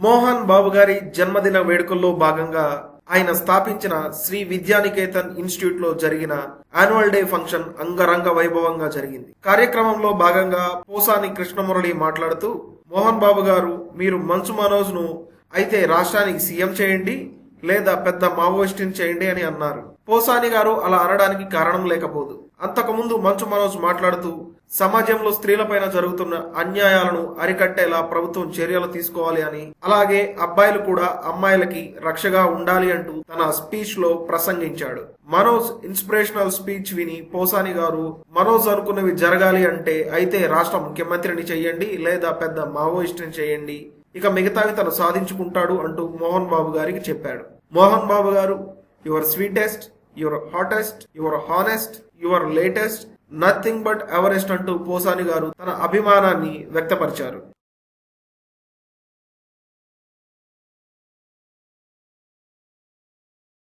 మోహన్ బాబు గారి జన్మదిన వేడుకల్లో భాగంగా ఆయన స్థాపించిన శ్రీ విద్యానికేతన్ ఇన్స్టిట్యూట్లో జరిగిన యాన్యువల్ డే ఫంక్షన్ అంగరంగ వైభవంగా జరిగింది. కార్యక్రమంలో భాగంగా పోసాని కృష్ణమురళి మాట్లాడుతూ మోహన్ బాబు గారు మీరు మంచు మనోజ్ను అయితే రాష్ట్రానికి సీఎం చేయండి లేదా పెద్ద మావోయిస్టుని చేయండి అని అన్నారు. పోసాని గారు అలా అనడానికి కారణం లేకపోదు. అంతకుముందు మంచు మనోజ్ మాట్లాడుతూ సమాజంలో స్త్రీలపైన జరుగుతున్న అన్యాయాలను అరికట్టేలా ప్రభుత్వం చర్యలు తీసుకోవాలి అని అలాగే అబ్బాయిలు కూడా అమ్మాయిలకి రక్షగా ఉండాలి అంటూ తన స్పీచ్లో ప్రసంగించాడు. మనోజ్ ఇన్స్పిరేషనల్ స్పీచ్ విని పోసాని గారు మనోజ్ అనుకున్నవి జరగాలి అంటే అయితే రాష్ట్ర ముఖ్యమంత్రిని చెయ్యండి లేదా పెద్ద మావోయిస్టుని చేయండి ఇక మిగతావి తను సాధించుకుంటాడు అంటూ మోహన్ బాబు గారికి చెప్పాడు. Mohan Babu garu your sweetest. Your hottest your honest your latest nothing but Everest అంటూ పోసాని గారు తన అభిమానాన్ని వ్యక్తపరిచారు.